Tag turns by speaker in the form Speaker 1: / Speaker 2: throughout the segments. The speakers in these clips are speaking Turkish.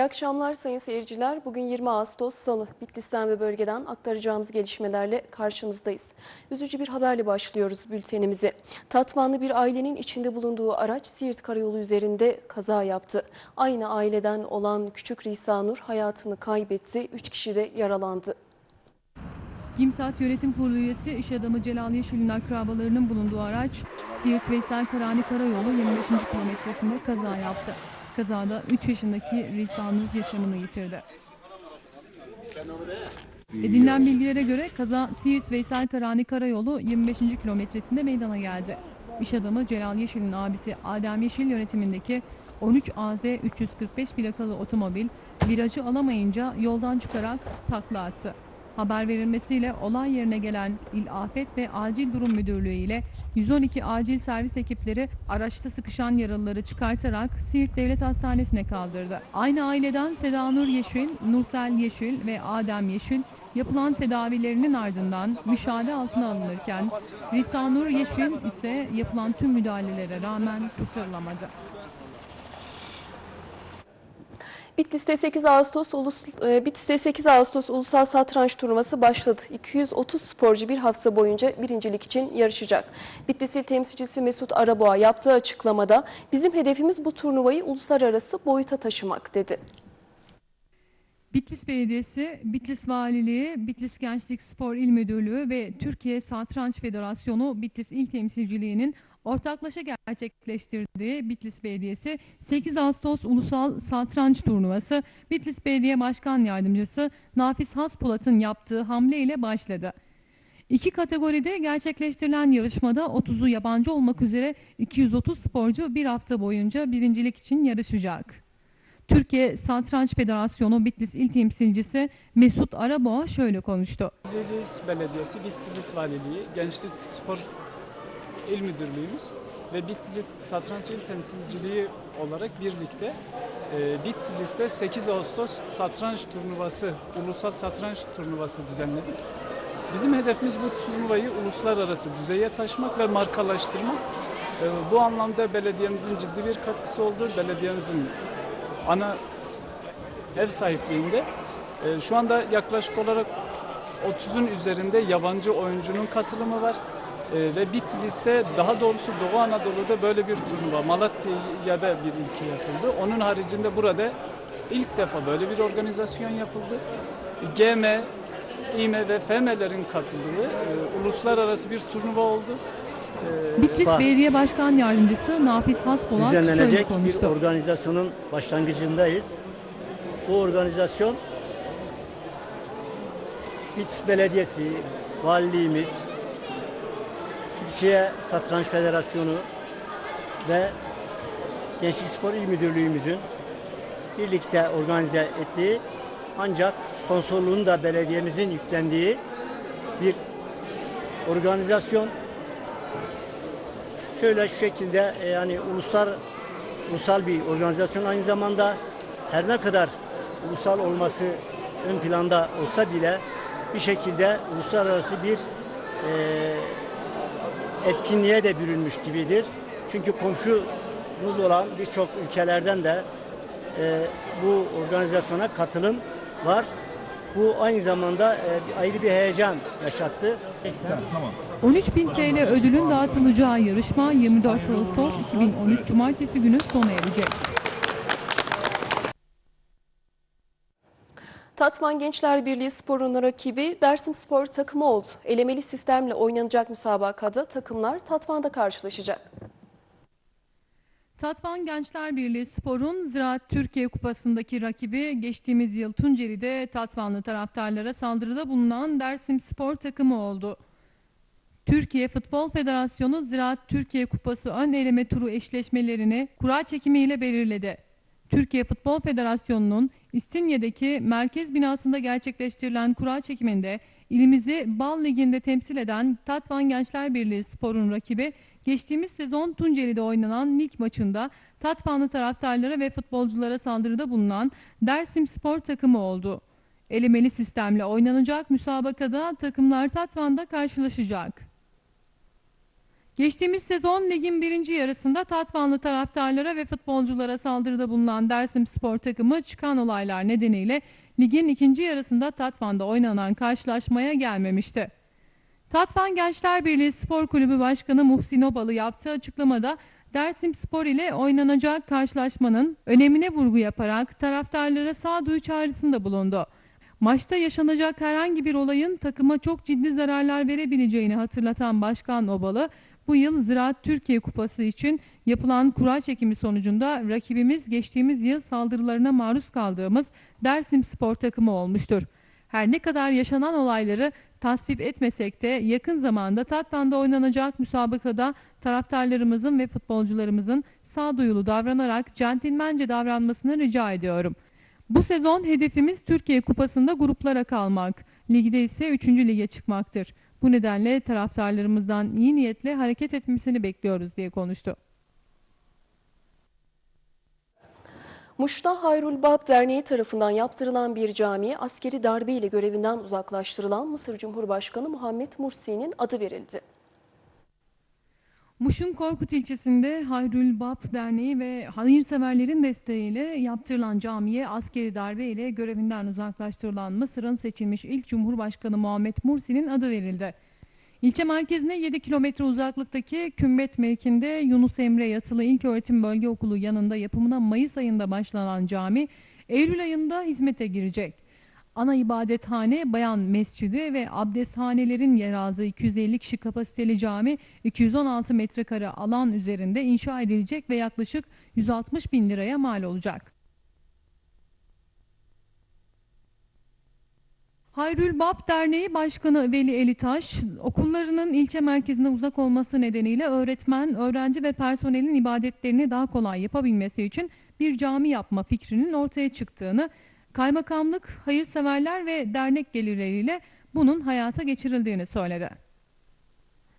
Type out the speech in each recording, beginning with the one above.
Speaker 1: İyi akşamlar sayın seyirciler. Bugün 20 Ağustos Salı. Bitlis'ten ve bölgeden aktaracağımız gelişmelerle karşınızdayız. Üzücü bir haberle başlıyoruz bültenimizi. Tatvanlı bir ailenin içinde bulunduğu araç Siirt Karayolu üzerinde kaza yaptı. Aynı aileden olan küçük Risa Nur hayatını kaybetti. 3 kişi de yaralandı.
Speaker 2: Gimtat Yönetim Kurulu üyesi iş adamı Celal Yeşil'in akrabalarının bulunduğu araç Siirt Veysel Karani Karayolu 25. kilometresinde kaza yaptı. Kazada 3 yaşındaki Risa Nur yaşamını yitirdi. Edinilen bilgilere göre kaza Siirt Veysel Karani Karayolu 25. kilometresinde meydana geldi. İş adamı Celal Yeşil'in abisi Adem Yeşil yönetimindeki 13 AZ 345 plakalı otomobil virajı alamayınca yoldan çıkarak takla attı. Haber verilmesiyle olay yerine gelen İl Afet ve Acil Durum Müdürlüğü ile 112 acil servis ekipleri araçta sıkışan yaralıları çıkartarak Siirt Devlet Hastanesi'ne kaldırdı. Aynı aileden Seda Nur Yeşil, Nursel Yeşil ve Adem Yeşil yapılan tedavilerinin ardından müşahede altına alınırken Risa Nur Yeşil ise yapılan tüm müdahalelere rağmen kurtarılamadı.
Speaker 1: Bitlis'te 8 Ağustos Ulus e, Bitlis'te 8 Ağustos Ulusal Satranç Turnuvası başladı. 230 sporcu bir hafta boyunca birincilik için yarışacak. Bitlis İl Temsilcisi Mesut Araboğa yaptığı açıklamada bizim hedefimiz bu turnuvayı uluslararası boyuta taşımak dedi.
Speaker 2: Bitlis Belediyesi, Bitlis Valiliği, Bitlis Gençlik Spor İl Müdürlüğü ve Türkiye Satranç Federasyonu Bitlis İl Temsilciliği'nin ortaklaşa gerçekleştirdiği Bitlis Belediyesi 8 Ağustos Ulusal Satranç Turnuvası Bitlis Belediye Başkan Yardımcısı Nafiz Haspolat'ın yaptığı hamle ile başladı. İki kategoride gerçekleştirilen yarışmada 30'u yabancı olmak üzere 230 sporcu bir hafta boyunca birincilik için yarışacak. Türkiye Satranç Federasyonu Bitlis İl Temsilcisi Mesut Araboğa şöyle konuştu.
Speaker 3: Bitlis Belediyesi, Bitlis Valiliği, Gençlik Spor İl Müdürlüğümüz ve Bitlis Satranç İl Temsilciliği olarak birlikte e, Bitlis'te 8 Ağustos Satranç Turnuvası, Ulusal Satranç Turnuvası düzenledik. Bizim hedefimiz bu turnuvayı uluslararası düzeye taşımak ve markalaştırmak. E, bu anlamda belediyemizin ciddi bir katkısı oldu. Belediyemizin ana ev sahipliğinde e, şu anda yaklaşık olarak 30'un üzerinde yabancı oyuncunun katılımı var. E, ve Bitlis'te daha doğrusu Doğu Anadolu'da böyle bir turnuva Malatya'da bir ilki yapıldı. Onun haricinde burada ilk defa böyle bir organizasyon yapıldı. GM, İME ve FEME'lerin katıldığı e, uluslararası bir turnuva oldu.
Speaker 2: Bitlis
Speaker 4: Var.
Speaker 2: Belediye Başkan Yardımcısı Nafiz Haspolat şöyle
Speaker 4: düzenlenecek bir
Speaker 2: konuştu.
Speaker 4: organizasyonun başlangıcındayız. Bu organizasyon Bitlis Belediyesi, Valiliğimiz, Türkiye Satranç Federasyonu ve Gençlik Spor İl Müdürlüğümüzün birlikte organize ettiği ancak sponsorluğunu da belediyemizin yüklendiği bir organizasyon. Şöyle şu şekilde e, yani ulusal ulusal bir organizasyon aynı zamanda. Her ne kadar ulusal olması ön planda olsa bile bir şekilde uluslararası bir e, etkinliğe de bürünmüş gibidir. Çünkü komşumuz olan birçok ülkelerden de e, bu organizasyona katılım var. Bu aynı zamanda e, ayrı bir heyecan yaşattı.
Speaker 2: 13.000 TL ödülün dağıtılacağı yarışma 24 Ağustos 2013 Cumartesi günü sona erecek.
Speaker 1: Tatvan Gençler Birliği Spor'un rakibi Dersim Spor takımı oldu. Elemeli sistemle oynanacak müsabakada takımlar Tatvan'da karşılaşacak.
Speaker 2: Tatvan Gençler Birliği Spor'un Ziraat Türkiye Kupası'ndaki rakibi geçtiğimiz yıl Tunceli'de Tatvanlı taraftarlara saldırıda bulunan Dersim Spor takımı oldu. Türkiye Futbol Federasyonu Ziraat Türkiye Kupası ön eleme turu eşleşmelerini kura çekimiyle belirledi. Türkiye Futbol Federasyonu'nun İstinye'deki merkez binasında gerçekleştirilen kura çekiminde ilimizi Bal Ligi'nde temsil eden Tatvan Gençler Birliği Spor'un rakibi geçtiğimiz sezon Tunceli'de oynanan lig maçında Tatvanlı taraftarlara ve futbolculara saldırıda bulunan Dersim Spor takımı oldu. Elemeli sistemle oynanacak müsabakada takımlar Tatvan'da karşılaşacak. Geçtiğimiz sezon ligin birinci yarısında Tatvanlı taraftarlara ve futbolculara saldırıda bulunan Dersim Spor takımı çıkan olaylar nedeniyle ligin ikinci yarısında Tatvan'da oynanan karşılaşmaya gelmemişti. Tatvan Gençler Birliği Spor Kulübü Başkanı Muhsin Obalı yaptığı açıklamada Dersim Spor ile oynanacak karşılaşmanın önemine vurgu yaparak taraftarlara sağduyu çağrısında bulundu. Maçta yaşanacak herhangi bir olayın takıma çok ciddi zararlar verebileceğini hatırlatan Başkan Obalı, bu yıl Ziraat Türkiye Kupası için yapılan kura çekimi sonucunda rakibimiz geçtiğimiz yıl saldırılarına maruz kaldığımız Dersim Spor takımı olmuştur. Her ne kadar yaşanan olayları tasvip etmesek de yakın zamanda Tatvan'da oynanacak müsabakada taraftarlarımızın ve futbolcularımızın sağduyulu davranarak centilmence davranmasını rica ediyorum. Bu sezon hedefimiz Türkiye Kupası'nda gruplara kalmak. Ligde ise 3. lige çıkmaktır. Bu nedenle taraftarlarımızdan iyi niyetle hareket etmesini bekliyoruz diye konuştu.
Speaker 1: Muş'ta Hayrul Bab Derneği tarafından yaptırılan bir camiye askeri darbe ile görevinden uzaklaştırılan Mısır Cumhurbaşkanı Muhammed Mursi'nin adı verildi.
Speaker 2: Muş'un Korkut ilçesinde Hayrül Bab Derneği ve hayırseverlerin desteğiyle yaptırılan camiye askeri darbe ile görevinden uzaklaştırılan Mısır'ın seçilmiş ilk Cumhurbaşkanı Muhammed Mursi'nin adı verildi. İlçe merkezine 7 kilometre uzaklıktaki Kümbet mevkinde Yunus Emre Yatılı İlköğretim Bölge Okulu yanında yapımına Mayıs ayında başlanan cami Eylül ayında hizmete girecek. Ana ibadethane, bayan mescidi ve abdesthanelerin yer aldığı 250 kişi kapasiteli cami 216 metrekare alan üzerinde inşa edilecek ve yaklaşık 160 bin liraya mal olacak. Hayrül Bab Derneği Başkanı Veli Elitaş, okullarının ilçe merkezine uzak olması nedeniyle öğretmen, öğrenci ve personelin ibadetlerini daha kolay yapabilmesi için bir cami yapma fikrinin ortaya çıktığını, kaymakamlık, hayırseverler ve dernek gelirleriyle bunun hayata geçirildiğini söyledi.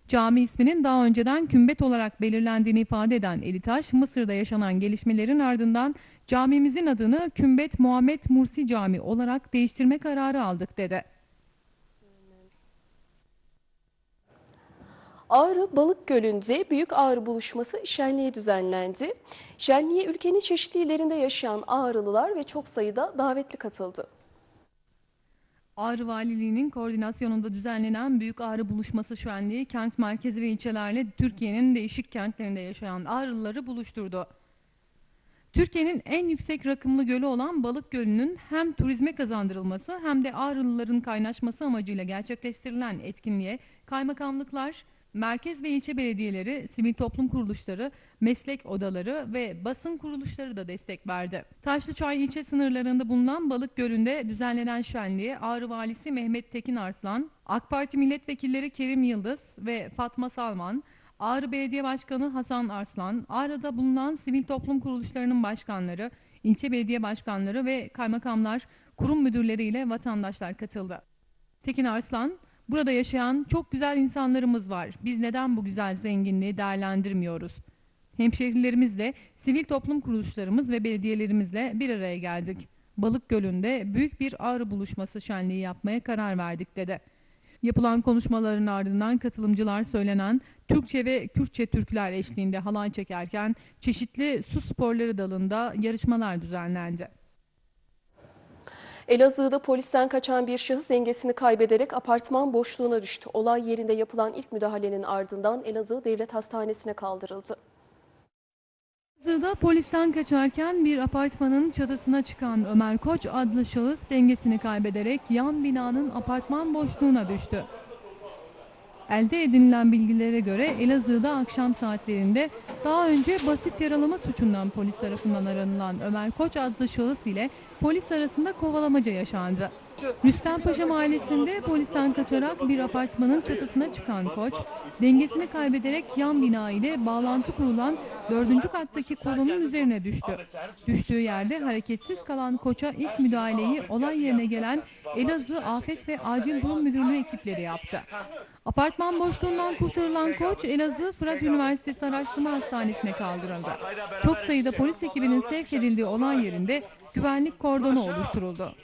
Speaker 2: Cami isminin daha önceden kümbet olarak belirlendiğini ifade eden Elitaş, Mısır'da yaşanan gelişmelerin ardından camimizin adını Kümbet Muhammed Mursi Cami olarak değiştirme kararı aldık dedi.
Speaker 1: Ağrı Balık Gölü'nde Büyük Ağrı Buluşması şenliği düzenlendi. Şenliğe ülkenin çeşitli illerinde yaşayan Ağrılılar ve çok sayıda davetli katıldı.
Speaker 2: Ağrı Valiliği'nin koordinasyonunda düzenlenen Büyük Ağrı Buluşması Şenliği kent merkezi ve ilçelerle Türkiye'nin değişik kentlerinde yaşayan Ağrılıları buluşturdu. Türkiye'nin en yüksek rakımlı gölü olan Balık Gölü'nün hem turizme kazandırılması hem de Ağrılıların kaynaşması amacıyla gerçekleştirilen etkinliğe kaymakamlıklar, merkez ve ilçe belediyeleri, sivil toplum kuruluşları, meslek odaları ve basın kuruluşları da destek verdi. Taşlıçay ilçe sınırlarında bulunan Balık Gölü'nde düzenlenen şenliğe Ağrı Valisi Mehmet Tekin Arslan, AK Parti milletvekilleri Kerim Yıldız ve Fatma Salman, Ağrı Belediye Başkanı Hasan Arslan, Ağrı'da bulunan sivil toplum kuruluşlarının başkanları, ilçe belediye başkanları ve kaymakamlar, kurum müdürleriyle vatandaşlar katıldı. Tekin Arslan, burada yaşayan çok güzel insanlarımız var. Biz neden bu güzel zenginliği değerlendirmiyoruz? Hemşehrilerimizle, sivil toplum kuruluşlarımız ve belediyelerimizle bir araya geldik. Balık Gölü'nde büyük bir ağrı buluşması şenliği yapmaya karar verdik dedi. Yapılan konuşmaların ardından katılımcılar söylenen Türkçe ve Kürtçe türküler eşliğinde halay çekerken çeşitli su sporları dalında yarışmalar düzenlendi.
Speaker 1: Elazığ'da polisten kaçan bir şahıs dengesini kaybederek apartman boşluğuna düştü. Olay yerinde yapılan ilk müdahalenin ardından Elazığ Devlet Hastanesi'ne kaldırıldı.
Speaker 2: Elazığ'da polisten kaçarken bir apartmanın çatısına çıkan Ömer Koç adlı şahıs dengesini kaybederek yan binanın apartman boşluğuna düştü. Elde edinilen bilgilere göre Elazığ'da akşam saatlerinde daha önce basit yaralama suçundan polis tarafından aranılan Ömer Koç adlı şahıs ile polis arasında kovalamaca yaşandı. Rüstempaşa mahallesinde polisten kaçarak bir apartmanın çatısına çıkan Koç, dengesini kaybederek yan bina ile bağlantı kurulan dördüncü kattaki kolonun üzerine düştü. Düştüğü yerde hareketsiz kalan Koç'a ilk müdahaleyi olay yerine gelen Elazığ Afet ve Acil Durum Müdürlüğü ekipleri yaptı. Apartman boşluğundan kurtarılan Koç, Elazığ Fırat Üniversitesi Araştırma Hastanesi'ne kaldırıldı. Çok sayıda polis ekibinin sevk edildiği olay yerinde güvenlik kordonu oluşturuldu.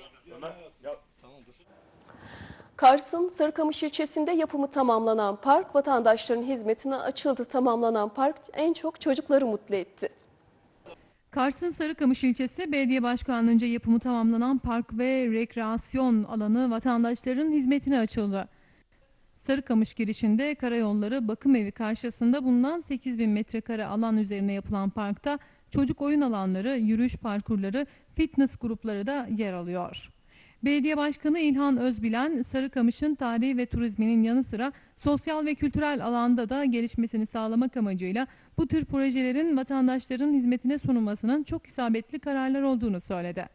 Speaker 1: Kars'ın Sarıkamış ilçesinde yapımı tamamlanan park vatandaşların hizmetine açıldı. Tamamlanan park en çok çocukları mutlu etti.
Speaker 2: Kars'ın Sarıkamış ilçesi belediye başkanlığınca yapımı tamamlanan park ve rekreasyon alanı vatandaşların hizmetine açıldı. Sarıkamış girişinde karayolları bakım evi karşısında bulunan 8000 metrekare alan üzerine yapılan parkta çocuk oyun alanları, yürüyüş parkurları, fitness grupları da yer alıyor. Belediye Başkanı İlhan Özbilen, Sarıkamış'ın tarihi ve turizminin yanı sıra sosyal ve kültürel alanda da gelişmesini sağlamak amacıyla bu tür projelerin vatandaşların hizmetine sunulmasının çok isabetli kararlar olduğunu söyledi.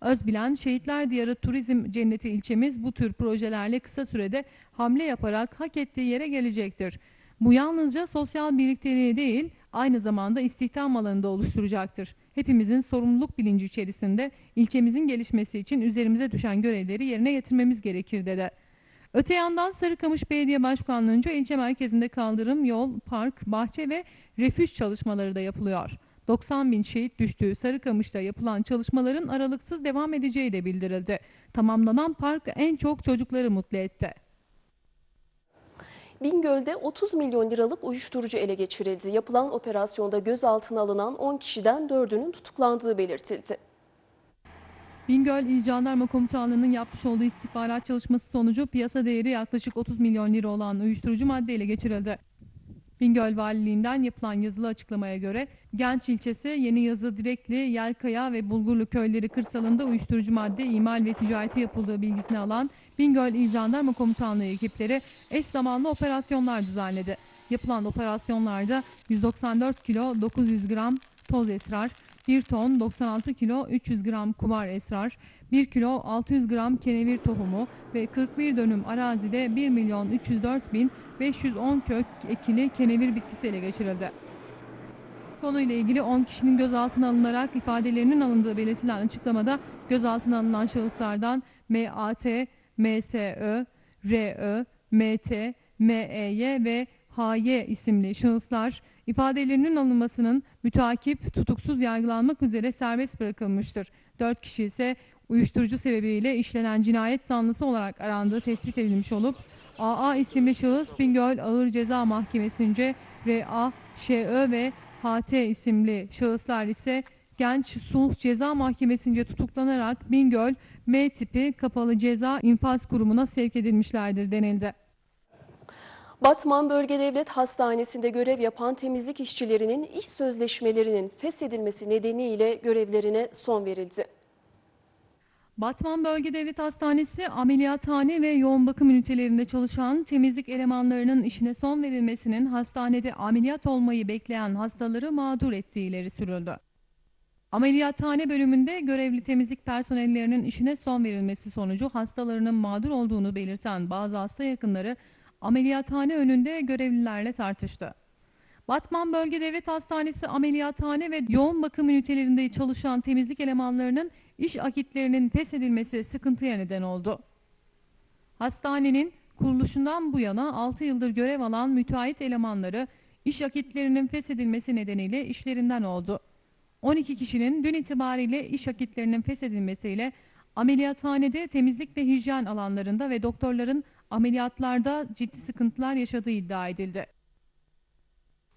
Speaker 2: Özbilen, Şehitler Diyarı Turizm Cenneti ilçemiz bu tür projelerle kısa sürede hamle yaparak hak ettiği yere gelecektir. Bu yalnızca sosyal birlikteliği değil, aynı zamanda istihdam alanı da oluşturacaktır. Hepimizin sorumluluk bilinci içerisinde ilçemizin gelişmesi için üzerimize düşen görevleri yerine getirmemiz gerekir dedi. Öte yandan Sarıkamış Belediye Başkanlığı'nca ilçe merkezinde kaldırım, yol, park, bahçe ve refüj çalışmaları da yapılıyor. 90 bin şehit düştüğü Sarıkamış'ta yapılan çalışmaların aralıksız devam edeceği de bildirildi. Tamamlanan park en çok çocukları mutlu etti.
Speaker 1: Bingöl'de 30 milyon liralık uyuşturucu ele geçirildi. Yapılan operasyonda gözaltına alınan 10 kişiden 4'ünün tutuklandığı belirtildi.
Speaker 2: Bingöl İl Jandarma Komutanlığı'nın yapmış olduğu istihbarat çalışması sonucu piyasa değeri yaklaşık 30 milyon lira olan uyuşturucu madde ele geçirildi. Bingöl Valiliğinden yapılan yazılı açıklamaya göre Genç ilçesi Yeni Yazı Direkli, Yelkaya ve Bulgurlu köyleri kırsalında uyuşturucu madde imal ve ticareti yapıldığı bilgisini alan Bingöl İl Jandarma Komutanlığı ekipleri eş zamanlı operasyonlar düzenledi. Yapılan operasyonlarda 194 kilo 900 gram toz esrar, 1 ton 96 kilo 300 gram kumar esrar, 1 kilo 600 gram kenevir tohumu ve 41 dönüm arazide 1 milyon 304 bin 510 kök ekili kenevir bitkisi ele geçirildi. Konuyla ilgili 10 kişinin gözaltına alınarak ifadelerinin alındığı belirtilen açıklamada gözaltına alınan şahıslardan MAT, MSÖ, RÖ, MT, MEY ve HY isimli şahıslar ifadelerinin alınmasının mütakip tutuksuz yargılanmak üzere serbest bırakılmıştır. 4 kişi ise uyuşturucu sebebiyle işlenen cinayet zanlısı olarak arandığı tespit edilmiş olup AA isimli şahıs Bingöl Ağır Ceza Mahkemesi'nce RA, ŞÖ ve HT isimli şahıslar ise Genç Sulh Ceza Mahkemesi'nce tutuklanarak Bingöl M tipi kapalı ceza infaz kurumuna sevk edilmişlerdir denildi.
Speaker 1: Batman Bölge Devlet Hastanesi'nde görev yapan temizlik işçilerinin iş sözleşmelerinin feshedilmesi nedeniyle görevlerine son verildi.
Speaker 2: Batman Bölge Devlet Hastanesi ameliyathane ve yoğun bakım ünitelerinde çalışan temizlik elemanlarının işine son verilmesinin hastanede ameliyat olmayı bekleyen hastaları mağdur ettiği ileri sürüldü. Ameliyathane bölümünde görevli temizlik personellerinin işine son verilmesi sonucu hastalarının mağdur olduğunu belirten bazı hasta yakınları ameliyathane önünde görevlilerle tartıştı. Batman Bölge Devlet Hastanesi ameliyathane ve yoğun bakım ünitelerinde çalışan temizlik elemanlarının iş akitlerinin feshedilmesi sıkıntıya neden oldu. Hastanenin kuruluşundan bu yana 6 yıldır görev alan müteahhit elemanları iş akitlerinin feshedilmesi nedeniyle işlerinden oldu. 12 kişinin dün itibariyle iş akitlerinin feshedilmesiyle ameliyathanede temizlik ve hijyen alanlarında ve doktorların ameliyatlarda ciddi sıkıntılar yaşadığı iddia edildi.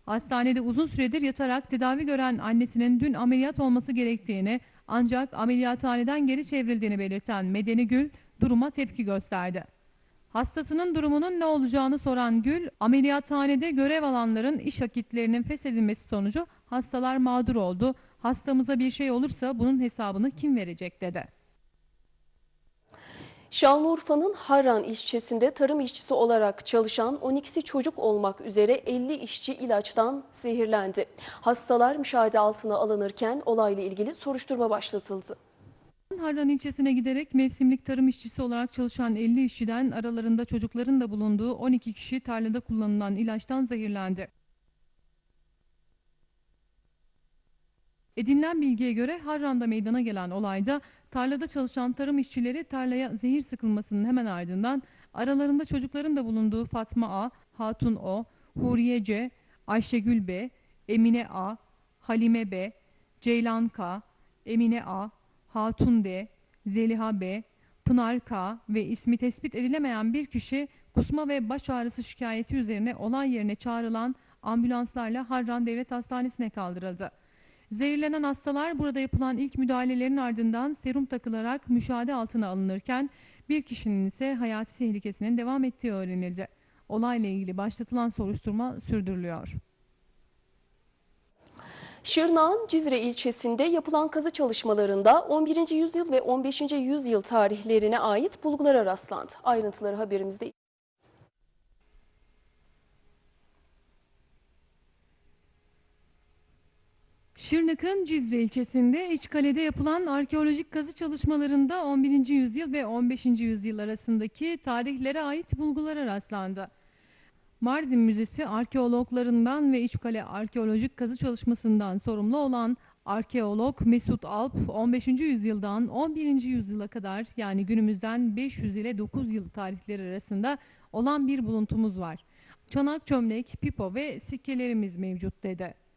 Speaker 2: Hastanede uzun süredir yatarak tedavi gören annesinin dün ameliyat olması gerektiğini ancak ameliyathaneden geri çevrildiğini belirten Medeni Gül duruma tepki gösterdi. Hastasının durumunun ne olacağını soran Gül, ameliyathanede görev alanların iş akitlerinin feshedilmesi sonucu hastalar mağdur oldu. Hastamıza bir şey olursa bunun hesabını kim verecek dedi.
Speaker 1: Şanlıurfa'nın Harran ilçesinde tarım işçisi olarak çalışan 12'si çocuk olmak üzere 50 işçi ilaçtan zehirlendi. Hastalar müşahede altına alınırken olayla ilgili soruşturma başlatıldı.
Speaker 2: Harran ilçesine giderek mevsimlik tarım işçisi olarak çalışan 50 işçiden aralarında çocukların da bulunduğu 12 kişi tarlada kullanılan ilaçtan zehirlendi. Edinilen bilgiye göre Harran'da meydana gelen olayda tarlada çalışan tarım işçileri tarlaya zehir sıkılmasının hemen ardından aralarında çocukların da bulunduğu Fatma A, Hatun O, Huriye C, Ayşegül B, Emine A, Halime B, Ceylan K, Emine A, Hatun D, Zeliha B, Pınar K ve ismi tespit edilemeyen bir kişi kusma ve baş ağrısı şikayeti üzerine olay yerine çağrılan ambulanslarla Harran Devlet Hastanesi'ne kaldırıldı. Zehirlenen hastalar burada yapılan ilk müdahalelerin ardından serum takılarak müşahede altına alınırken bir kişinin ise hayati tehlikesinin devam ettiği öğrenildi. Olayla ilgili başlatılan soruşturma sürdürülüyor.
Speaker 1: Şırnak'ın Cizre ilçesinde yapılan kazı çalışmalarında 11. yüzyıl ve 15. yüzyıl tarihlerine ait bulgulara rastlandı. Ayrıntıları haberimizde.
Speaker 2: Şırnak'ın Cizre ilçesinde İçkale'de yapılan arkeolojik kazı çalışmalarında 11. yüzyıl ve 15. yüzyıl arasındaki tarihlere ait bulgulara rastlandı. Mardin Müzesi arkeologlarından ve İçkale arkeolojik kazı çalışmasından sorumlu olan arkeolog Mesut Alp 15. yüzyıldan 11. yüzyıla kadar yani günümüzden 500 ile 9 yıl tarihleri arasında olan bir buluntumuz var. Çanak çömlek, pipo ve sikkelerimiz mevcut dedi.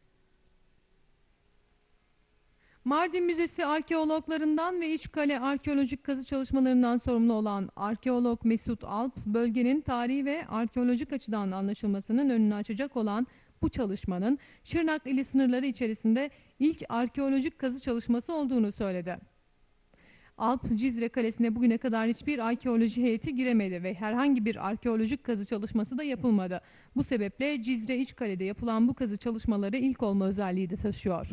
Speaker 2: Mardin Müzesi arkeologlarından ve İçkale arkeolojik kazı çalışmalarından sorumlu olan arkeolog Mesut Alp, bölgenin tarihi ve arkeolojik açıdan anlaşılmasının önünü açacak olan bu çalışmanın Şırnak ili sınırları içerisinde ilk arkeolojik kazı çalışması olduğunu söyledi. Alp, Cizre Kalesi'ne bugüne kadar hiçbir arkeoloji heyeti giremedi ve herhangi bir arkeolojik kazı çalışması da yapılmadı. Bu sebeple Cizre İçkale'de yapılan bu kazı çalışmaları ilk olma özelliği de taşıyor.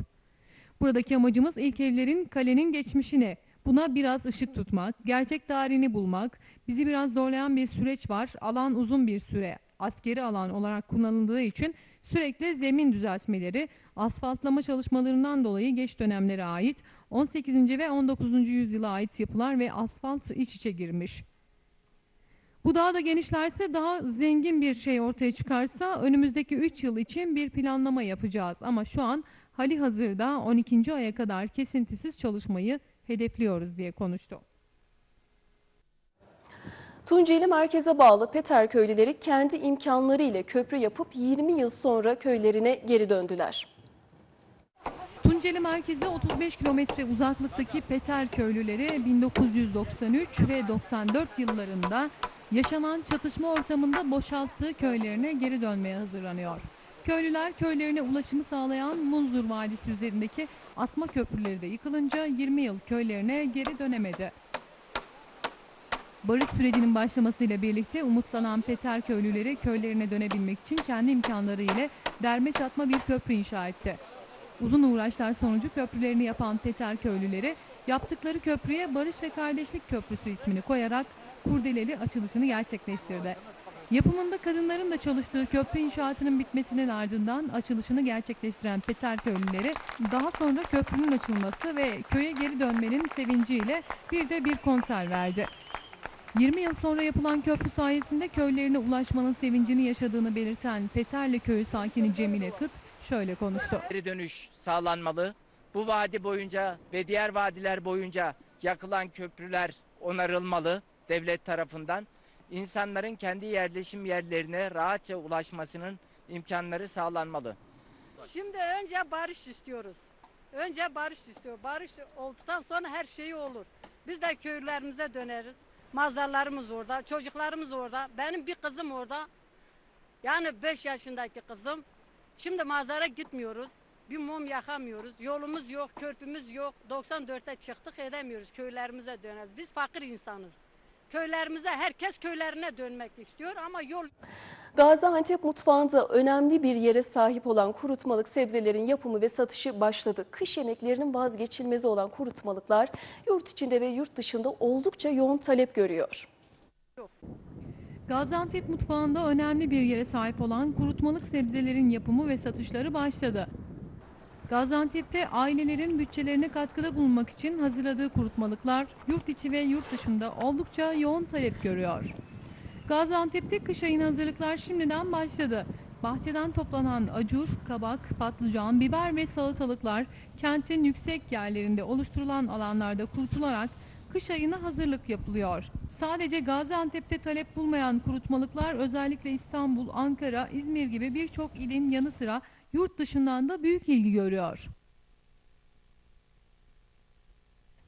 Speaker 2: Buradaki amacımız ilk evlerin kalenin geçmişine, buna biraz ışık tutmak, gerçek tarihini bulmak, bizi biraz zorlayan bir süreç var. Alan uzun bir süre askeri alan olarak kullanıldığı için sürekli zemin düzeltmeleri, asfaltlama çalışmalarından dolayı geç dönemlere ait 18. ve 19. yüzyıla ait yapılar ve asfalt iç içe girmiş. Bu daha da genişlerse daha zengin bir şey ortaya çıkarsa önümüzdeki 3 yıl için bir planlama yapacağız. Ama şu an hali hazırda 12. aya kadar kesintisiz çalışmayı hedefliyoruz diye konuştu.
Speaker 1: Tunceli merkeze bağlı Peter köylüleri kendi imkanları ile köprü yapıp 20 yıl sonra köylerine geri döndüler.
Speaker 2: Tunceli merkezi 35 kilometre uzaklıktaki Peter köylüleri 1993 ve 94 yıllarında yaşanan çatışma ortamında boşalttığı köylerine geri dönmeye hazırlanıyor. Köylüler köylerine ulaşımı sağlayan Munzur Vadisi üzerindeki asma köprüleri de yıkılınca 20 yıl köylerine geri dönemedi. Barış sürecinin başlamasıyla birlikte umutlanan Peter köylüleri köylerine dönebilmek için kendi imkanları ile derme çatma bir köprü inşa etti. Uzun uğraşlar sonucu köprülerini yapan Peter köylüleri yaptıkları köprüye Barış ve Kardeşlik Köprüsü ismini koyarak kurdeleli açılışını gerçekleştirdi. Yapımında kadınların da çalıştığı köprü inşaatının bitmesinin ardından açılışını gerçekleştiren Peter köylüleri daha sonra köprünün açılması ve köye geri dönmenin sevinciyle bir de bir konser verdi. 20 yıl sonra yapılan köprü sayesinde köylerine ulaşmanın sevincini yaşadığını belirten Peterli köyü sakini Cemile Kıt şöyle konuştu.
Speaker 5: geri dönüş sağlanmalı. Bu vadi boyunca ve diğer vadiler boyunca yakılan köprüler onarılmalı devlet tarafından. İnsanların kendi yerleşim yerlerine rahatça ulaşmasının imkanları sağlanmalı.
Speaker 6: Şimdi önce barış istiyoruz. Önce barış istiyor. Barış olduktan sonra her şey olur. Biz de köylerimize döneriz. Mazlarlarımız orada, çocuklarımız orada. Benim bir kızım orada. Yani 5 yaşındaki kızım. Şimdi mazara gitmiyoruz. Bir mum yakamıyoruz. Yolumuz yok, körpümüz yok. 94'te çıktık edemiyoruz. Köylerimize döneriz. Biz fakir insanız. Köylerimize herkes köylerine dönmek istiyor ama yol
Speaker 1: Gaziantep mutfağında önemli bir yere sahip olan kurutmalık sebzelerin yapımı ve satışı başladı. Kış yemeklerinin vazgeçilmezi olan kurutmalıklar yurt içinde ve yurt dışında oldukça yoğun talep görüyor.
Speaker 2: Gaziantep mutfağında önemli bir yere sahip olan kurutmalık sebzelerin yapımı ve satışları başladı. Gaziantep'te ailelerin bütçelerine katkıda bulunmak için hazırladığı kurutmalıklar yurt içi ve yurt dışında oldukça yoğun talep görüyor. Gaziantep'te kış ayına hazırlıklar şimdiden başladı. Bahçeden toplanan acur, kabak, patlıcan, biber ve salatalıklar kentin yüksek yerlerinde oluşturulan alanlarda kurutularak kış ayına hazırlık yapılıyor. Sadece Gaziantep'te talep bulmayan kurutmalıklar özellikle İstanbul, Ankara, İzmir gibi birçok ilin yanı sıra yurt dışından da büyük ilgi görüyor.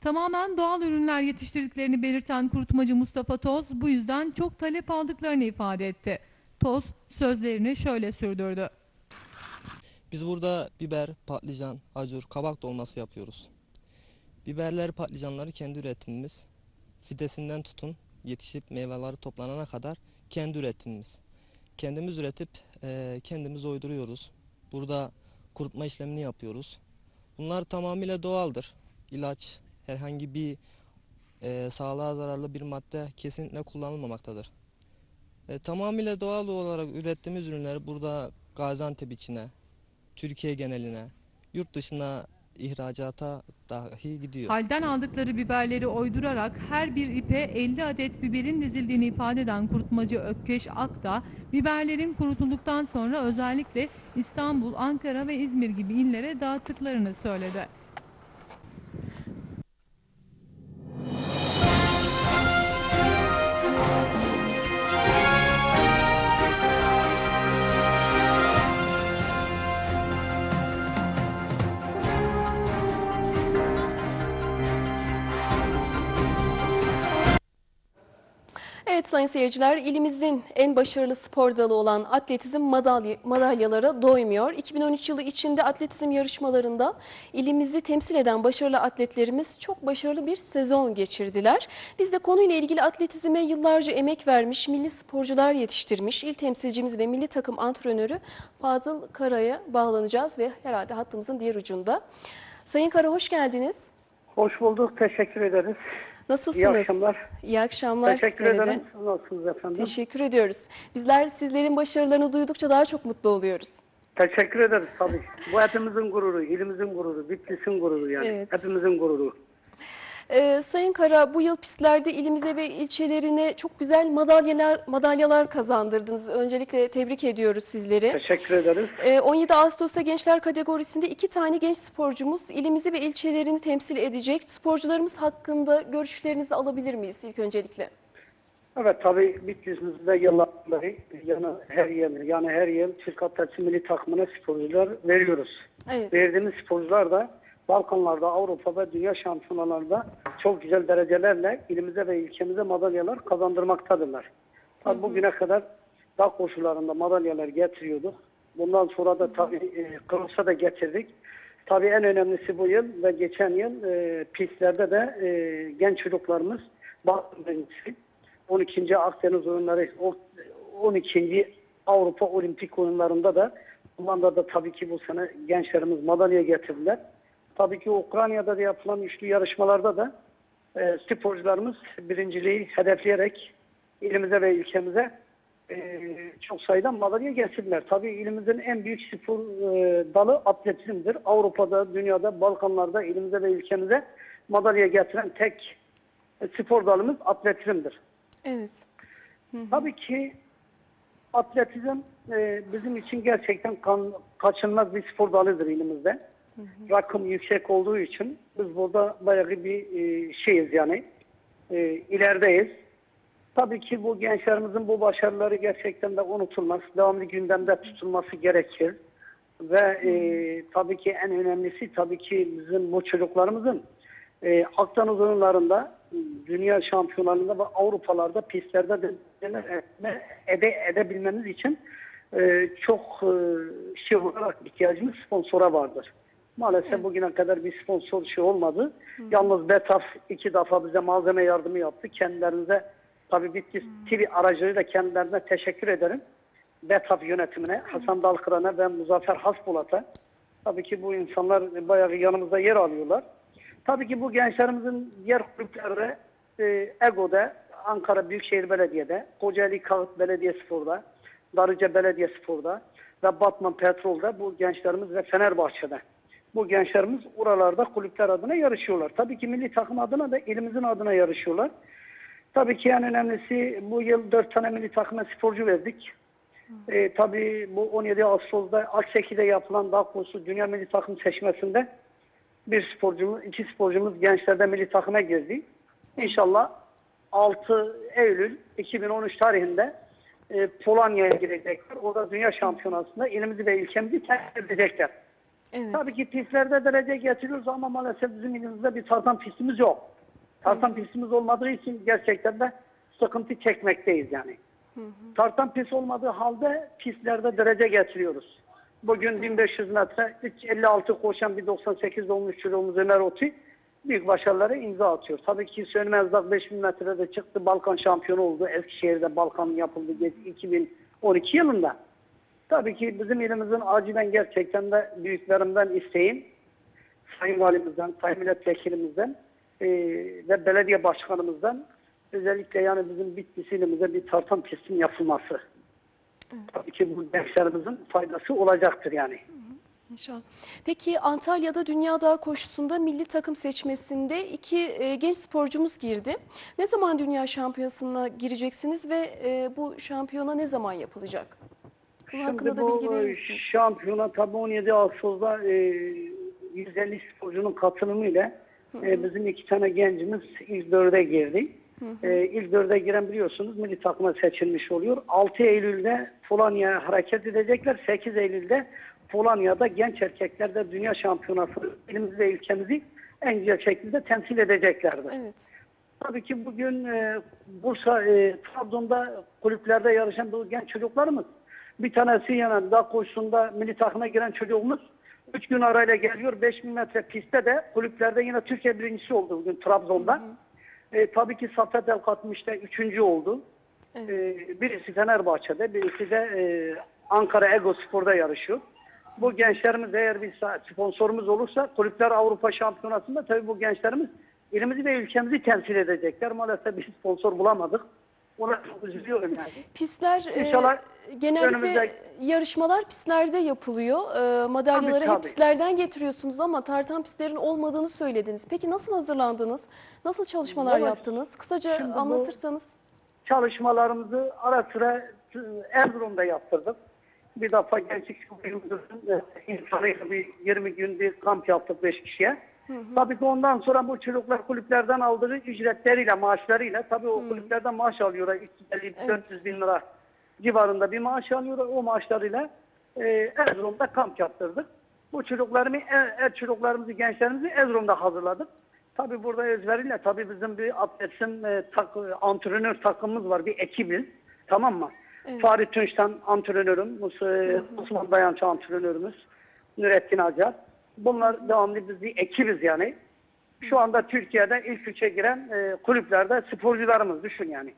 Speaker 2: Tamamen doğal ürünler yetiştirdiklerini belirten kurutmacı Mustafa Toz bu yüzden çok talep aldıklarını ifade etti. Toz sözlerini şöyle sürdürdü.
Speaker 7: Biz burada biber, patlıcan, acur, kabak dolması yapıyoruz. Biberleri, patlıcanları kendi üretimimiz. Fidesinden tutun, yetişip meyveleri toplanana kadar kendi üretimimiz. Kendimiz üretip kendimiz uyduruyoruz. Burada kurutma işlemini yapıyoruz. Bunlar tamamıyla doğaldır. İlaç, herhangi bir eee, sağlığa zararlı bir madde kesinlikle kullanılmamaktadır. E, tamamıyla doğal olarak ürettiğimiz ürünleri burada Gaziantep içine, Türkiye geneline, yurt dışına ihracata dahi gidiyor.
Speaker 2: Halden aldıkları biberleri oydurarak her bir ipe 50 adet biberin dizildiğini ifade eden kurutmacı Ökkeş Akta, biberlerin kurutulduktan sonra özellikle İstanbul, Ankara ve İzmir gibi illere dağıttıklarını söyledi.
Speaker 1: Sayın seyirciler ilimizin en başarılı spor dalı olan atletizm madalya, madalyalara doymuyor. 2013 yılı içinde atletizm yarışmalarında ilimizi temsil eden başarılı atletlerimiz çok başarılı bir sezon geçirdiler. Biz de konuyla ilgili atletizme yıllarca emek vermiş, milli sporcular yetiştirmiş il temsilcimiz ve milli takım antrenörü Fazıl Kara'ya bağlanacağız ve herhalde hattımızın diğer ucunda. Sayın Kara hoş geldiniz.
Speaker 8: Hoş bulduk. Teşekkür ederiz.
Speaker 1: Nasılsınız?
Speaker 8: İyi akşamlar.
Speaker 1: İyi akşamlar
Speaker 8: Teşekkür
Speaker 1: size de.
Speaker 8: ederim. Siz Nasılsınız efendim?
Speaker 1: Teşekkür ediyoruz. Bizler sizlerin başarılarını duydukça daha çok mutlu oluyoruz.
Speaker 8: Teşekkür ederiz tabii. Bu hepimizin gururu, ilimizin gururu, Bitlis'in gururu yani.
Speaker 1: Evet.
Speaker 8: Hepimizin gururu.
Speaker 1: Ee, Sayın Kara bu yıl pistlerde ilimize ve ilçelerine çok güzel madalyalar madalyalar kazandırdınız. Öncelikle tebrik ediyoruz sizleri.
Speaker 8: Teşekkür ederiz.
Speaker 1: Ee, 17 Ağustos'ta gençler kategorisinde iki tane genç sporcumuz ilimizi ve ilçelerini temsil edecek. Sporcularımız hakkında görüşlerinizi alabilir miyiz ilk öncelikle?
Speaker 8: Evet tabii Bitlis'imizde yıllardan beri yani her yıl yani her yıl Atletisi Milli Takımına sporcular veriyoruz.
Speaker 1: Evet.
Speaker 8: Verdiğimiz sporcular da Balkanlarda, Avrupa ve Dünya şampiyonalarında çok güzel derecelerle ilimize ve ilçemize madalyalar kazandırmaktadırlar. Tabii bugüne kadar dağ koşularında madalyalar getiriyorduk. Bundan sonra da tabii e, Kıbrıs'a da getirdik. Tabii en önemlisi bu yıl ve geçen yıl e, pistlerde de e, genç çocuklarımız Balkan birincisi, 12. Akdeniz oyunları, o- 12. Avrupa Olimpik oyunlarında da Bunlarda da tabii ki bu sene gençlerimiz madalya getirdiler. Tabii ki Ukrayna'da da yapılan üçlü yarışmalarda da e, sporcularımız birinciliği hedefleyerek ilimize ve ülkemize e, çok sayıda madalya getirdiler. Tabii ilimizin en büyük spor e, dalı atletizmdir. Avrupa'da, dünyada, Balkanlarda ilimize ve ülkemize madalya getiren tek spor dalımız atletizmdir.
Speaker 1: Evet.
Speaker 8: Tabii ki atletizm e, bizim için gerçekten kan, kaçınılmaz bir spor dalıdır elimizde. Rakım yüksek olduğu için biz burada bayağı bir e, şeyiz yani e, ilerideyiz. Tabii ki bu gençlerimizin bu başarıları gerçekten de unutulmaz. Devamlı gündemde tutulması gerekir. Ve e, tabii ki en önemlisi tabii ki bizim bu çocuklarımızın e, Akdeniz oyunlarında, dünya şampiyonlarında ve Avrupalarda pistlerde de etme, ede, edebilmemiz için e, çok e, şey olarak ihtiyacımız sponsora vardır. Maalesef bugüne kadar bir sponsor şey olmadı. Yalnız BETAF iki defa bize malzeme yardımı yaptı. Kendilerinize tabii Bitlis TV aracılığıyla kendilerine teşekkür ederim. BETAF yönetimine, Hasan Dalkıran'a ve Muzaffer Hasbulat'a. Tabii ki bu insanlar bayağı yanımızda yer alıyorlar. Tabii ki bu gençlerimizin diğer kulüplerde, e, EGO'da, Ankara Büyükşehir Belediye'de, Kocaeli Kağıt Belediye Spor'da, Darıca Belediye Spor'da ve Batman Petrol'da bu gençlerimiz ve Fenerbahçe'de. Bu gençlerimiz oralarda kulüpler adına yarışıyorlar. Tabii ki milli takım adına da ilimizin adına yarışıyorlar. Tabii ki en önemlisi bu yıl dört tane milli takıma sporcu verdik. E, tabii bu 17 Ağustos'ta Akseki'de yapılan dağ koşusu Dünya Milli Takım seçmesinde bir sporcumuz, iki sporcumuz gençlerde milli takıma girdi. İnşallah 6 Eylül 2013 tarihinde e, Polonya'ya girecekler. Orada dünya şampiyonasında ilimizi ve ülkemizi temsil edecekler.
Speaker 1: Evet.
Speaker 8: Tabii ki pistlerde derece getiriyoruz ama maalesef bizim ilimizde bir tartan pistimiz yok. Tartan pistimiz olmadığı için gerçekten de sıkıntı çekmekteyiz yani. Tartan pist olmadığı halde pistlerde derece getiriyoruz. Bugün 1500 metre 356 koşan bir 98 olmuş çocuğumuz Ömer Oti büyük başarılara imza atıyor. Tabii ki Sönmezdak 5000 metrede çıktı. Balkan şampiyonu oldu. Eskişehir'de Balkan yapıldı 2012 yılında. Tabii ki bizim ilimizin acilen gerçekten de büyüklerimden isteğim, Sayın Valimizden, Sayın Milletvekilimizden e, ve belediye başkanımızdan özellikle yani bizim Bitlis ilimize bir tartan pistin yapılması. Tabii ki bu gençlerimizin faydası olacaktır yani.
Speaker 1: İnşallah. Peki Antalya'da Dünya Dağ Koşusu'nda milli takım seçmesinde iki e, genç sporcumuz girdi. Ne zaman Dünya Şampiyonası'na gireceksiniz ve e, bu şampiyona ne zaman yapılacak? Bunun hakkında da
Speaker 8: bu
Speaker 1: bilgi verir
Speaker 8: e,
Speaker 1: misiniz?
Speaker 8: şampiyona tabii 17 Ağustos'da e, 150 sporcunun katılımıyla e, bizim iki tane gencimiz ilk dörde girdi. E, ilk dörde giren biliyorsunuz milli takıma seçilmiş oluyor. 6 Eylül'de Polonya'ya hareket edecekler. 8 Eylül'de Polonya'da genç erkeklerde dünya şampiyonası ilimizi ve ülkemizi en güzel şekilde temsil edeceklerdir.
Speaker 1: Evet.
Speaker 8: Tabii ki bugün e, Bursa, e, Trabzon'da kulüplerde yarışan bu genç çocuklarımız. Bir tanesi yani dağ koşusunda milli takıma giren çocuğumuz 3 gün arayla geliyor. 5000 metre pistte de kulüplerde yine Türkiye birincisi oldu bugün Trabzon'da. E, tabii ki Safet El Katmış'ta üçüncü oldu. E, birisi Fenerbahçe'de, birisi de e, Ankara Ego Spor'da yarışıyor. Bu gençlerimiz eğer bir sponsorumuz olursa kulüpler Avrupa Şampiyonası'nda tabii bu gençlerimiz ilimizi ve ülkemizi temsil edecekler. Maalesef bir sponsor bulamadık. Ona çok üzülüyorum yani.
Speaker 1: Pistler e,
Speaker 8: İnşallah
Speaker 1: genellikle
Speaker 8: önümüzde-
Speaker 1: yarışmalar pistlerde yapılıyor. E, madalyaları
Speaker 8: Tabii,
Speaker 1: hep
Speaker 8: tabii.
Speaker 1: pistlerden getiriyorsunuz ama tartan pistlerin olmadığını söylediniz. Peki nasıl hazırlandınız? Nasıl çalışmalar
Speaker 8: Vallahi
Speaker 1: yaptınız? Kısaca
Speaker 8: şimdi
Speaker 1: anlatırsanız.
Speaker 8: çalışmalarımızı ara sıra e, Erzurum'da yaptırdık. Bir defa gençlik kulübümüzün e, insanıyla bir 20 gün bir kamp yaptık 5 kişiye. Tabii ki ondan sonra bu çocuklar kulüplerden aldığı ücretleriyle, maaşlarıyla tabii o kulüplerden maaş alıyorlar. 350-400 bin lira civarında bir maaş alıyorlar. O maaşlarıyla e, Erzurum'da kamp yaptırdık. Bu çocuklarımı, er, er çocuklarımızı, gençlerimizi Erzurum'da hazırladık. Tabii burada özveriyle tabii bizim bir atletsin e, tak, antrenör takımımız var, bir ekibiz. Tamam mı? Fahri Tunç'tan antrenörüm, Mus- Osman Dayançı antrenörümüz, Nurettin Acar. Bunlar devamlı biz bir ekibiz yani. Şu anda Türkiye'de ilk üçe giren e, kulüplerde sporcularımız düşün yani.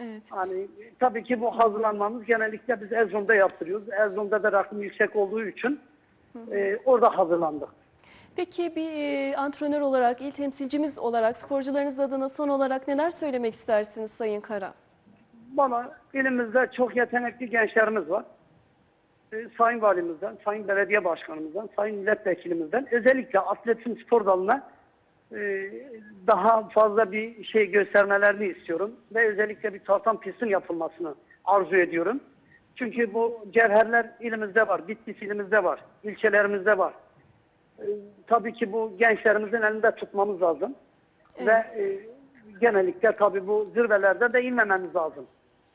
Speaker 1: Evet.
Speaker 8: Hani tabii ki bu hazırlanmamız genellikle biz Erzurum'da yaptırıyoruz. Erzurum'da da rakım yüksek olduğu için e, orada hazırlandık.
Speaker 1: Peki bir e, antrenör olarak, il temsilcimiz olarak sporcularınız adına son olarak neler söylemek istersiniz Sayın Kara?
Speaker 8: Bana elimizde çok yetenekli gençlerimiz var. Ee, Sayın Valimizden, Sayın Belediye Başkanımızdan, Sayın Milletvekilimizden özellikle atletizm spor dalına e, daha fazla bir şey göstermelerini istiyorum. Ve özellikle bir tartan pistin yapılmasını arzu ediyorum. Çünkü bu cevherler ilimizde var, Bitlis ilimizde var, ilçelerimizde var. Ee, tabii ki bu gençlerimizin elinde tutmamız lazım.
Speaker 1: Evet.
Speaker 8: Ve e, genellikle tabii bu zirvelerde de inmememiz lazım.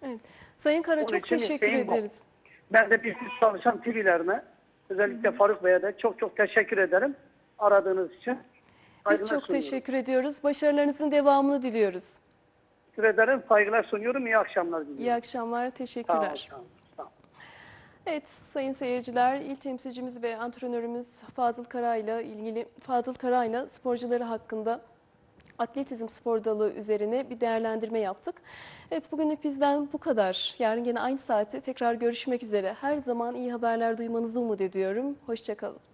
Speaker 1: Evet. Sayın Kara
Speaker 8: Onun
Speaker 1: çok teşekkür
Speaker 8: isteğim bu. Ben de Bitlis çalışan TV'lerine özellikle Faruk Bey'e de çok çok teşekkür ederim aradığınız için.
Speaker 1: Biz çok
Speaker 8: sunuyorum.
Speaker 1: teşekkür ediyoruz. Başarılarınızın devamını diliyoruz.
Speaker 8: Teşekkür ederim. Saygılar sunuyorum. İyi akşamlar diliyorum.
Speaker 1: İyi akşamlar, teşekkürler.
Speaker 8: sağ olun.
Speaker 1: Evet sayın seyirciler, il temsilcimiz ve antrenörümüz Fazıl Karay'la ilgili Fazıl Karay'la sporcuları hakkında atletizm spor dalı üzerine bir değerlendirme yaptık. Evet bugünlük bizden bu kadar. Yarın yine aynı saatte tekrar görüşmek üzere. Her zaman iyi haberler duymanızı umut ediyorum. Hoşçakalın.